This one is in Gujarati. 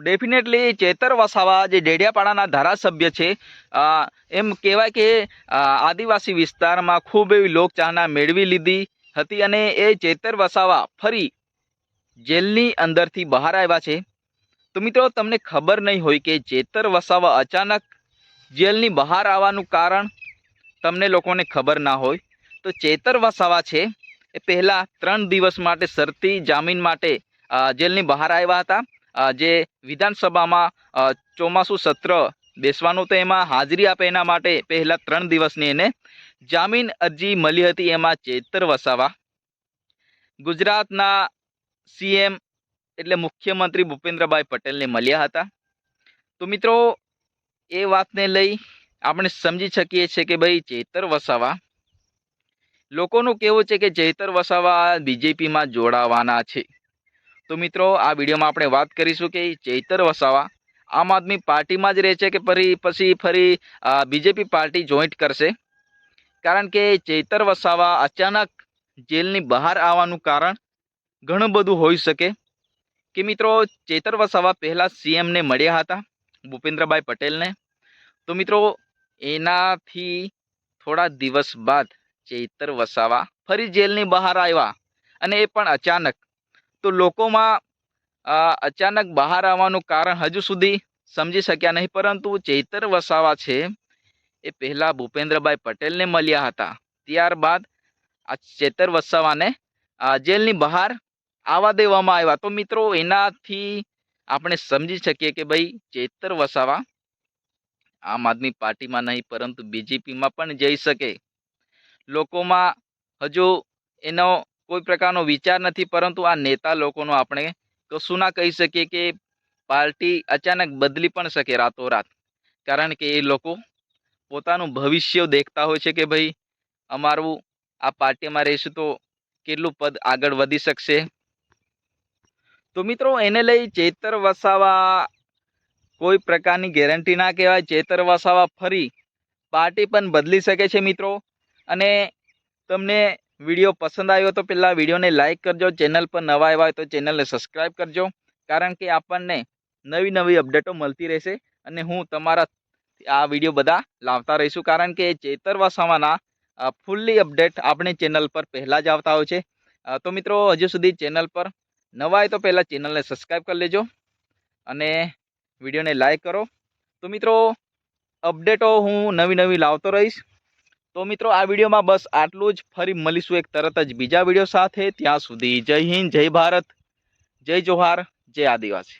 ડેફિનેટલી ચેતર વસાવા જે ડેડિયાપાડાના ધારાસભ્ય છે એમ કહેવાય કે આદિવાસી વિસ્તારમાં ખૂબ એવી લોકચાહના મેળવી લીધી હતી અને એ ચેતર વસાવા ફરી જેલની અંદરથી બહાર આવ્યા છે. તો મિત્રો, તમને ખબર નહીં હોય કે ચેતર વસાવા અચાનક જેલની બહાર આવવાનું કારણ તમને લોકોને ખબર ના હોય, તો ચેતર વસાવા છે એ પહેલાં ત્રણ દિવસ માટે શરતી જામીન માટે જેલની બહાર આવ્યા હતા. જે વિધાનસભામાં ચોમાસું સત્ર બેસવાનું તો એમાં હાજરી આપે એના માટે પહેલાં ત્રણ દિવસની એને જામીન અરજી મળી હતી એમાં ચેતર વસાવા. ગુજરાતના સીએમ એટલે મુખ્યમંત્રી ભૂપેન્દ્રભાઈ પટેલને મળ્યા હતા. તો મિત્રો, એ વાતને લઈ આપણે સમજી શકીએ છીએ કે ભાઈ ચેતર વસાવા, લોકોનું કહેવું છે કે ચેતર વસાવા બીજેપીમાં જોડાવાના છે. તો મિત્રો, આ વિડીયોમાં આપણે વાત કરીશું કે ચૈતર વસાવા આમ આદમી પાર્ટીમાં જ રહે છે કે ફરી, પછી ફરી બીજેપી પાર્ટી જોઈન્ટ કરશે? કારણ કે ચૈતર વસાવા અચાનક જેલની બહાર આવવાનું કારણ ઘણું બધું હોઈ શકે. કે મિત્રો, ચેતર વસાવા પહેલાં સીએમને મળ્યા હતા, ભૂપેન્દ્રભાઈ પટેલને. તો મિત્રો, એનાથી થોડા દિવસ બાદ ચૈતર વસાવા ફરી જેલની બહાર આવ્યા અને એ પણ અચાનક તો લોકોમાં અચાનક બહાર આવવાનું કારણ હજુ સુધી સમજી શક્યા નહીં, પરંતુ ચૈતર વસાવા છે એ પહેલાં ભૂપેન્દ્રભાઈ પટેલને મળ્યા હતા. ત્યારબાદ આ ચેતર વસાવાને જેલની બહાર આવવા દેવામાં આવ્યા. તો મિત્રો, એનાથી આપણે સમજી શકીએ કે ભાઈ, ચેતર વસાવા આમ આદમી પાર્ટીમાં નહીં, પરંતુ બીજેપીમાં પણ જઈ શકે. લોકોમાં હજુ એનો કોઈ પ્રકારનો વિચાર નથી, પરંતુ આ નેતા લોકોનો આપણે કશું ના કહી શકીએ કે પાર્ટી અચાનક બદલી પણ શકે રાતોરાત. કારણ કે એ લોકો પોતાનું ભવિષ્ય દેખતા હોય છે કે ભાઈ અમારું આ પાર્ટીમાં રહીશું તો કેટલું પદ આગળ વધી શકશે. તો મિત્રો એને લઈ ચેતર વસાવા કોઈ પ્રકારની ગેરંટી ના કહેવાય. ચેતર વસાવા ફરી પાર્ટી પણ બદલી શકે છે મિત્રો. અને તમને વીડિયો પસંદ આવ્યો તો પહેલાં વિડીયોને લાઇક કરજો, ચેનલ પર નવા આવ્યા હોય તો ચેનલને સબસ્ક્રાઈબ કરજો, કારણ કે આપણને નવી નવી અપડેટો મળતી રહેશે અને હું તમારા આ વીડિયો બધા લાવતા રહીશું, કારણ કે ચેતર વસાવાના ફૂલ્લી અપડેટ આપણે ચેનલ પર પહેલાં જ આવતા હોય છે. તો મિત્રો હજુ સુધી ચેનલ પર નવા હોય તો પહેલાં ચેનલને સબસ્ક્રાઈબ કરી લેજો અને વિડીયોને લાઇક કરો. તો મિત્રો અપડેટો હું નવી નવી લાવતો રહીશ. તો મિત્રો, આ વિડીયોમાં બસ આટલું જ. ફરી મળીશું એક તરત જ બીજા વીડિયો સાથે. ત્યાં સુધી જય હિન્દ, જય ભારત, જય જોહાર, જય આદિવાસી.